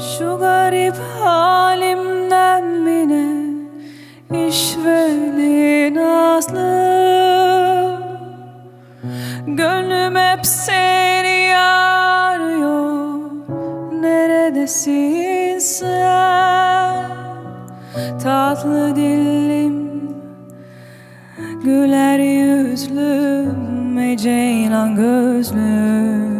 Şu garip halimden mi ne işveli nazlı Gönlüm hep seni arıyor. Neredesin sen? Tatlı dilim Güler yüzlüm ceylan gözlüm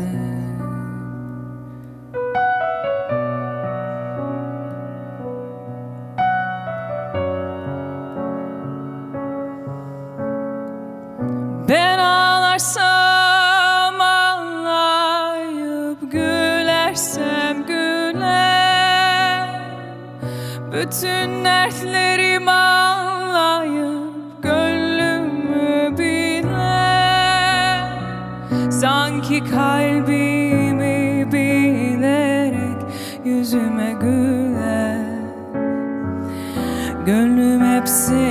Bütün dertlerim ağlayıp gönlümü bile Sanki kalbimi bilerek yüzüme güler. Gönlüm hepsi